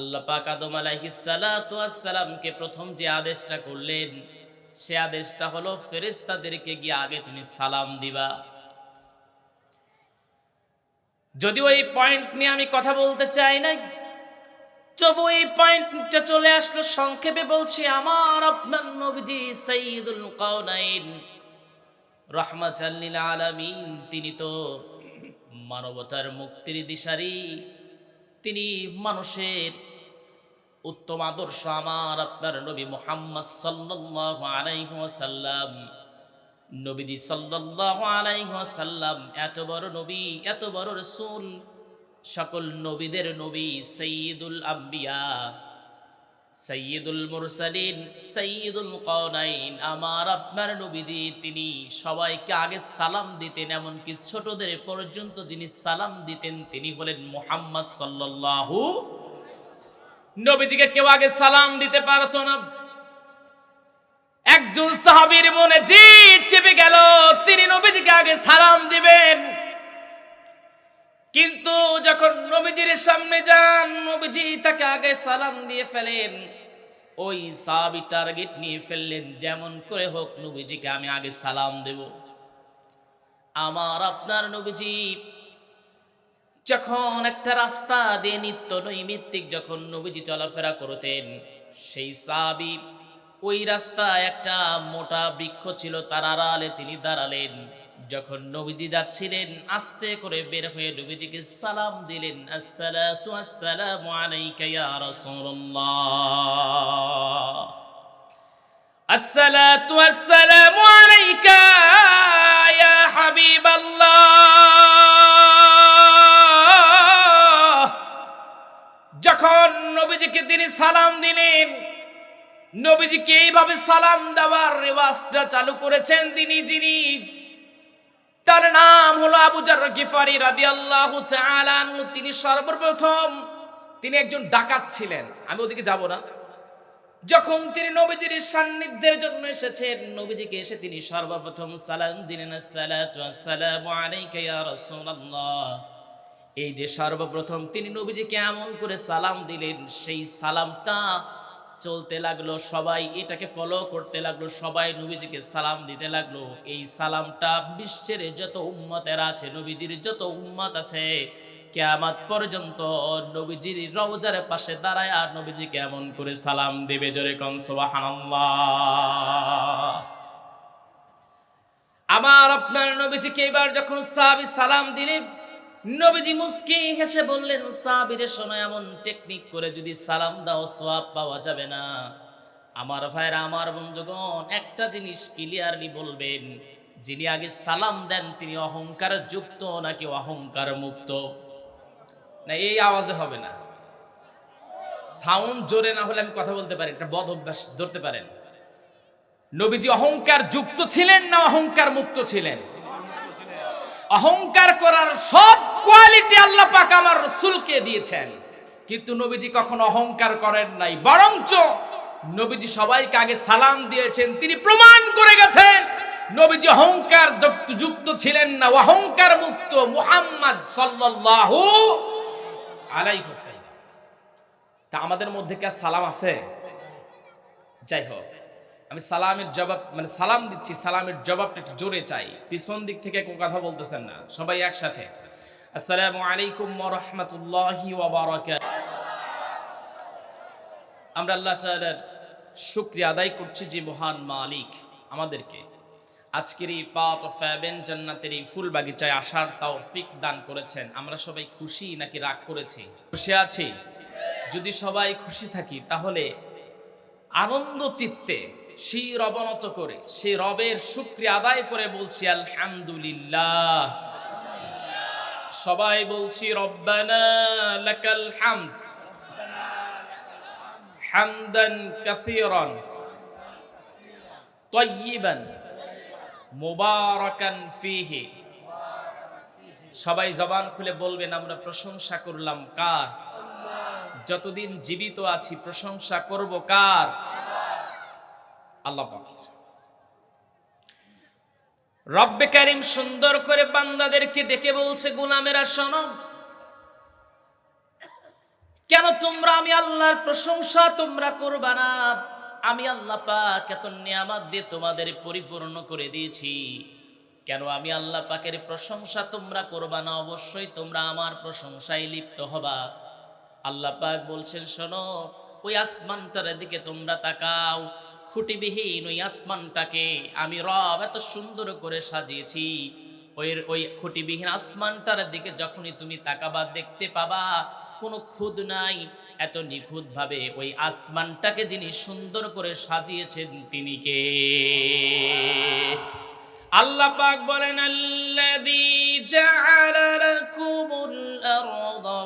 আল্লাহ পাক আদম আলাইহিসালামকে প্রথম যে আদেশটা করলেন, সে আদেশটা হলো ফেরেস্তাদেরকে গিয়ে আগে তুমি সালাম দিবা। যদিও এই পয়েন্ট নিয়ে আমি কথা বলতে চাই না তবু এই পয়েন্টটা চলে আসলো, সংক্ষেপে বলছি, আমার আপনার নবীজি সঈদুল কাউনাইন রহমাতাল্লিল আলামিন, তিনি তো মানবতার মুক্তির দিশারি, তিনি মানুষের উত্তম আদর্শ আমার আপনার নবী মোহাম্মদ সাল্লাল্লাহু আলাইহি ওয়াসাল্লাম। নবীজি সাল্লাল্লাহু আলাইহি ওয়াসাল্লাম, এত বড় নবী, এত বড় রাসূল, সকল নবীদের নবী সৈয়দুল আম্বিয়া সৈয়দুল মুরসালিন সৈয়দুল কওনাইন। আমার আপনার নবীজি, তিনি সবাইকে আগে সালাম দিতেন, এমনকি ছোটদের পর্যন্ত যিনি সালাম দিতেন, তিনি হলেন মোহাম্মদ সাল্লাল্লাহু নবীজিকে কেউ আগে সালাম দিতে পারতো না। একজন সাহাবীর মনে জিদ চেপে গেল, তিনি নবীজিকে আগে সালাম দিবেন। কিন্তু যখন নবীজির সামনে যান, নবীজি তাকে আগে সালাম দিয়ে ফেলেন। ওই সাহাবি টার্গেট নিয়ে ফেললেন, যেমন করে হোক নবীজিকে আমি আগে সালাম দেব। আমার আপনার নবীজি যখন একটা রাস্তা দিয়ে নিত্য নৈমিত্তিক যখন নবীজি চলাফেরা করতেন, সেই সাহাবি ওই রাস্তায় একটা মোটা বৃক্ষ ছিল, তার আড়ালে তিনি দাঁড়ালেন। যখন নবীজি যাচ্ছিলেন, আস্তে করে বের হয়ে নবীজিকে সালাম দিলেন, আসসালাতু আসসালামু আলাইকা ইয়া রাসূলুল্লাহ। আসসালামু আলাইকা নবীজিকে তিনি সালাম দিলেন। নবীজিকে এইভাবে সালাম দেওয়ার রেওয়াজটা চালু করেছেন তিনি যিনি। তার নাম হলো আবু জার গিফারি তাআলা আনহু। তিনি সর্বপ্রথম তিনি একজন ডাকাত ছিলেন। আমি ওদিকে যাব না। যখন তিনি নবীজির সান্নিধ্যের জন্য এসেছেন, নবীজিকে এসে তিনি সর্বপ্রথম সালাম দিলেন, আসসালাতু আসসালামু আলাইকা ইয়া রাসূলুল্লাহ। এই যে সর্বপ্রথম তিনি নবীজিকে এমন করে সালাম দিলেন, সেই সালামটা চলতে লাগল, সবাই এটাকে ফলো করতে লাগল, সবাই নবীজিকে সালাম দিতে লাগল। এই সালামটা বিশ্বের যত উম্মতের আছে, নবীজির যত উম্মত আছে, কেয়ামাত পর্যন্ত নবীজির রওজার পাশে দাঁড়ায় আর নবীজি কেমন করে সালাম দেবে, জোরে কন সুবহানাল্লাহ। আমার আপনার নবীজিকে এবার যখন সাহাবী সালাম দিলেন নবীজি মুস্কি হেসে বললেন সাহাবীরে শোনো, এমন টেকনিক করে যদি সালাম দাও সোয়াব পাওয়া যাবে না। আমার ভাইরা, আমার বন্ধুগণ, একটা জিনিস ক্লিয়ারলি বলবেন, যিনি আগে সালাম দেন, তিনি অহংকার যুক্ত নাকি অহংকার মুক্ত? না, এই আওয়াজে হবে না। সাউন্ড জোরে না হলে আমি কথা বলতে পারি একটা বদ অভ্যাস ধরতে পারেন। নবীজি অহংকার যুক্ত ছিলেন না অহংকার মুক্ত ছিলেন? অহংকার করার সব কোয়ালিটি আল্লাহ পাক আমার রসুলকে দিয়েছেন। কিন্তু নবীজি কখনো অহংকার করেন নাই, বরঞ্চ নবীজি সবাইকে আগে সালাম দিয়েছেন, তিনি প্রমাণ করে গেছেন, নবীজি অহংকার যুক্ত- ছিলেন না, অহংকার মুক্ত মুহাম্মদ সাল্লাল্লাহু আলাইহি ওয়াসাল্লাম। তা আমাদের মধ্যে কি সালাম আছে? যাই হোক, আমি সালামের জবাব মানে সালাম দিচ্ছি, সালামের জবাবটা একটু জোরে চাই। পিছন দিক থেকে কেউ কথা বলতেছেন না, সবাই একসাথে। আসসালামু আলাইকুম রাহমাতুল্লাহি আমরা আল্লাহ তাআলার শুকরিয়া আদায় করছি যে মহান মালিক আমাদেরকে। আজকের এই ফ্যাবেন জান্নাতের এই ফুল বাগিচায় আসার দান করেছেন। আমরা সবাই খুশি নাকি রাগ করেছি? খুশি আছি? যদি সবাই খুশি থাকি, তাহলে আনন্দ চিত্তে সেই অবনত করে সেই রবের শুক্রিয়া আদায় করে বলছি, আলহামদুলিল্লাহ। সবাই বলছি, রব্বানা লাকাল হামদ। হামদান কাসীরান তাইয়িবান মুবারাকান ফিহি। সবাই জবান খুলে বলবেন, আমরা প্রশংসা করলাম কার? যতদিন জীবিত আছি, প্রশংসা করব কার? আল্লাহ পাকের। রব্বে কারিম সুন্দর করে বান্দাদেরকে ডেকে বলছে, গোলামেরা, শোনো। কেন তোমরা আমি আল্লাহর প্রশংসা তোমরা করবা না? আমি আল্লাহ পাক এত নিয়ামত দিয়ে তোমাদের পরিপূর্ণ করে দিয়েছি। কেন আমি আল্লাহ পাকের প্রশংসা তোমরা করবা না? অবশ্যই তোমরা আমার প্রশংসায় লিপ্ত হবা। আল্লাহ পাক বলছেন, শোনো, ওই আসমানটার দিকে তোমরা তাকাও। খুঁটিবিহীন ওই আসমানটাকে আমি রব এত সুন্দর করে সাজিয়েছি। ওই ওই খুঁটিবিহীন আসমানটার দিকে যখনই তুমি তাকাবা দেখতে পাবা, কোনো খুদ নাই। এত নিখুঁত ভাবে ওই আসমানটাকে যিনি সুন্দর করে সাজিয়েছেন তিনি কে? আল্লাহ পাক বলেন, আল্লাযী জাআলা লাকুমুল আরদা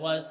ওয়াস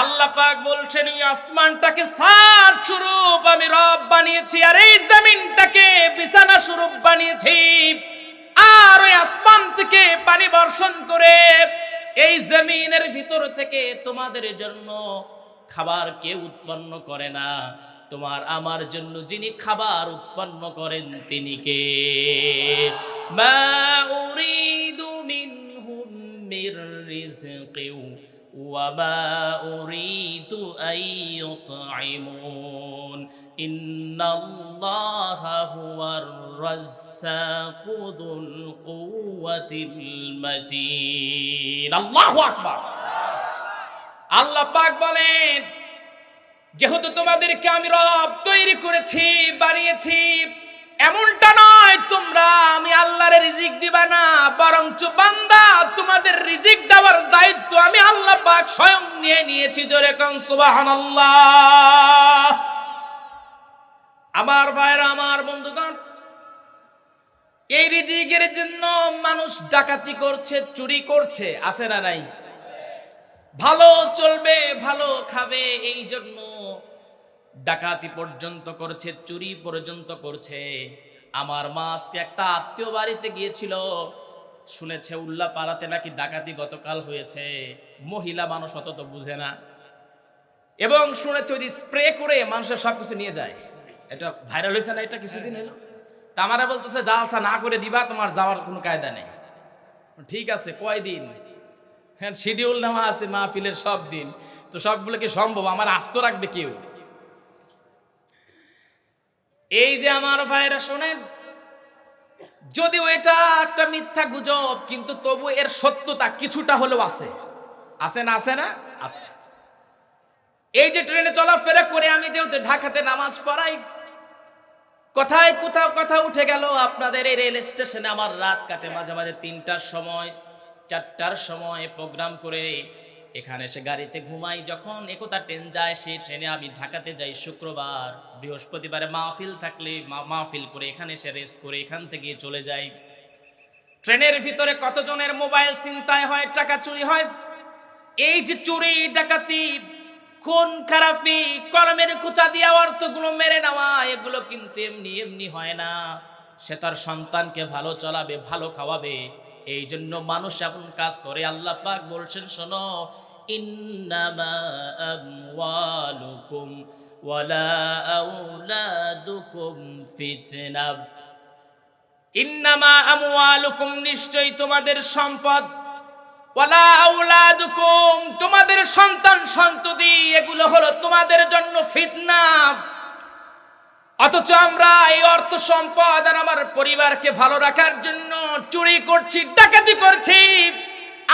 আল্লাহ পাক বলছেন ওই আসমানটাকে সার স্বরূপ আমি রব বানিয়েছি আর এই জমিনটাকে বিছানা স্বরূপ বানিয়েছি। আর ওই আসমান থেকে পানি বর্ষণ করে এই জমিনের ভিতর থেকে তোমাদের জন্য খাবার কে উৎপন্ন করে না। তোমার আমার জন্য যিনি খাবার উৎপন্ন করেন, তিনি কে? মা উরিদু মিনহুম মির রিজকিউ وما أريد أن يطعمون إن الله هو الرزاق ذو القوة المتين الله أكبر আল্লাহ পাক বলেন যেহেতু তোমাদেরকে আমি রব তৈরি করেছি বানিয়েছি এমনটা নয়, তোমরা আমি আল্লাহর রিজিক দিবা না, বরঞ্চ বান্দা তোমাদের রিজিক দেওয়ার দায়িত্ব আমি আল্লাহ পাক স্বয়ং নিয়ে নিয়েছি, জোরে কান আমার ভাইরা, আমার বন্ধুগণ, এই রিজিকের জন্য মানুষ ডাকাতি করছে, চুরি করছে, আছে না নাই? ভালো চলবে, ভালো খাবে, এই জন্য ডাকাতি পর্যন্ত করছে, চুরি পর্যন্ত করছে। আমার মা আজকে একটা আত্মীয় বাড়িতে গিয়েছিল। শুনেছে উল্লা পাড়াতে নাকি ডাকাতি গতকাল হয়েছে। মহিলা মানুষ অত তো বুঝে না। এবং শুনেছে ওই স্প্রে করে মানুষের সব কিছু নিয়ে যায়। এটা ভাইরাল হয়েছে না এটা কিছুদিন এলো তা আমারা বলতেছে, জালসা না করে দিবা, তোমার যাওয়ার কোনো কায়দা নেই। ঠিক আছে, কয়দিন? হ্যাঁ শিডিউল নেওয়া আছে মাহফিলের সব দিন। তো সবগুলো কি সম্ভব? আমার আস্ত রাখবে কেউ? এই যে আমার ভাইরা শোনেন, যদিও এটা একটা মিথ্যা গুজব, কিন্তু তবু এর সত্যতা কিছুটা হলেও আছে। আছে না আছে না? আছে। এই যে ট্রেনে চলাফেরা করে আমি যেহেতু ঢাকাতে নামাজ পড়াই, কোথায় কোথাও কথা উঠে গেল, আপনাদের এই রেল স্টেশনে আমার রাত কাটে মাঝে মাঝে তিনটার সময়, চারটার সময় প্রোগ্রাম করে এখানে সে গাড়িতে ঘুমাই, যখন একতা ট্রেন যায় সেই ট্রেনে আমি ঢাকাতে যাই শুক্রবার। বৃহস্পতিবারে মাহফিল থাকলে মাহফিল করে এখানে এসে রেস্ট করে এখান থেকে চলে যাই। ট্রেনের ভিতরে কতজনের মোবাইল চিন্তায় হয়, টাকা চুরি হয়? এই যে চুরি, ডাকাতি, খুন, খারাপি, কলমের কুচা দিয়া অর্থগুলো মেরে নেওয়া, এগুলো কিন্তু এমনি এমনি হয় না। সে তার সন্তানকে ভালো চলাবে, ভালো খাওয়াবে। এই জন্য মানুষ এমন কাজ করে, আল্লাহ পাক বলছেন, শোনো নিশ্চয়ই তোমাদের সম্পদ, ওয়ালা আউলাদুকুম তোমাদের সন্তান সন্ততি, এগুলো হলো তোমাদের জন্য ফিতনা। অথচ আমরা এই অর্থ সম্পদ আর আমার পরিবারকে ভালো রাখার জন্য চুরি করছি, ডাকাতি করছি।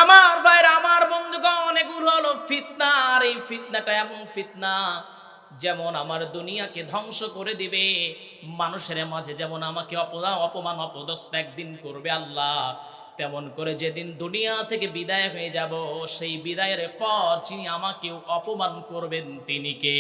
আমার ভাইরা, আমার বন্ধুগণ, এগুলো হলো ফিতনা, আর এই ফিতনাটা এমন ফিতনা যেমন আমার দুনিয়াকে ধ্বংস করে দিবে, মানুষের মাঝে যেমন আমাকে অপমান অপমান, অপদস্থ একদিন করবে আল্লাহ, তেমন করে যেদিন দুনিয়া থেকে বিদায় হয়ে যাব, সেই বিদায়ের পর যিনি আমাকে অপমান করবেন, তিনি কে?